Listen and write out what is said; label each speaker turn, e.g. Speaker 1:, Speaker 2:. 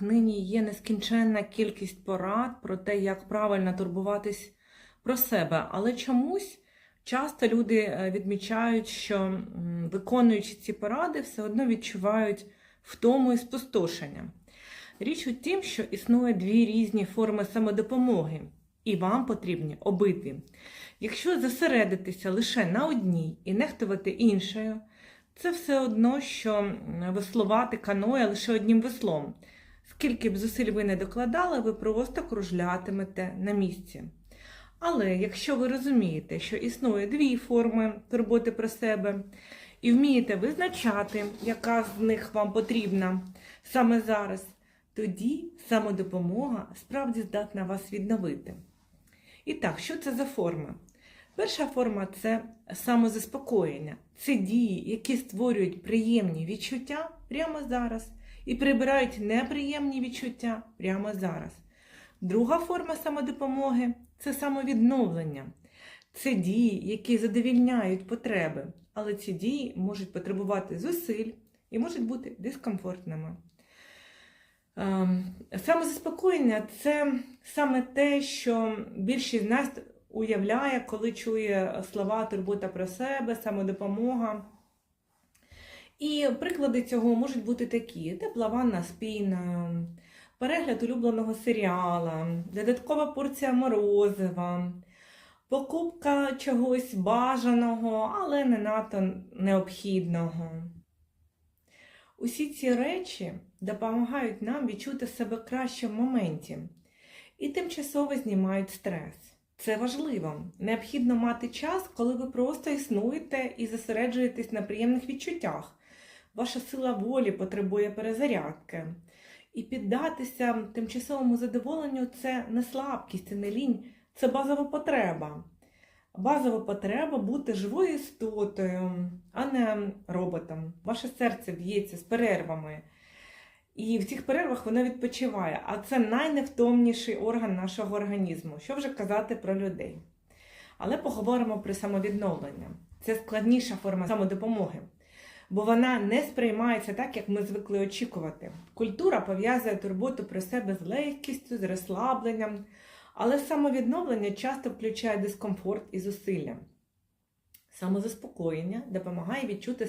Speaker 1: Нині є нескінченна кількість порад про те, як правильно турбуватись про себе, але чомусь часто люди е, відмічають, що виконуючи ці поради, все одно відчувають втому і спустошення. Річ у тім, що існує дві різні форми самодопомоги, і вам потрібні обидві. Якщо зосередитися лише на одній і нехтувати іншою, це все одно, що веслувати каноє лише одним веслом. Скільки б зусиль ви не докладали, ви просто кружлятимете на місці. Але якщо ви розумієте, що існує дві форми турботи про себе, і вмієте визначати, яка з них вам потрібна саме зараз, тоді самодопомога справді здатна вас відновити. І так, що це за форма? Перша форма це самозаспокоєння. Це дії, які створюють приємні відчуття прямо зараз і прибирають неприємні відчуття прямо зараз. Друга форма самодопомоги це самовідновлення. Це дії, які задовільняють потреби, але ці дії можуть потребувати зусиль і можуть бути дискомфортними. Ем, Самозаспокоєння це саме те, що більшість з нас уявляє, коли чує слова турбота про себе, самодопомога. І приклади цього можуть бути такі: тепла ванна піною, перегляд улюбленого серіала, додаткова порція морозива, покупка чогось бажаного, але не надто необхідного. Усі ці речі допомагають нам відчути себе краще в моменті і тимчасово знімають стрес. Це важливо. Необхідно мати час, коли ви просто існуєте і зосереджуєтесь на приємних відчуттях. Ваша сила волі потребує перезарядки. І піддатися тимчасовому задоволенню це не слабкість, це не лінь, це базова потреба. Базова потреба бути живою істотою, а не роботом. Ваше серце б'ється з перервами. І в цих перервах воно відпочиває. А це найневтомніший орган нашого організму. Що вже казати про людей. Але поговоримо про самовідновлення. Це складніша форма самодопомоги, бо вона не сприймається так, як ми звикли очікувати. Культура пов'язує турботу про себе з легкістю, з розслабленням, але самовідновлення часто включає дискомфорт і зусилля. Самозаспокоєння допомагає відчути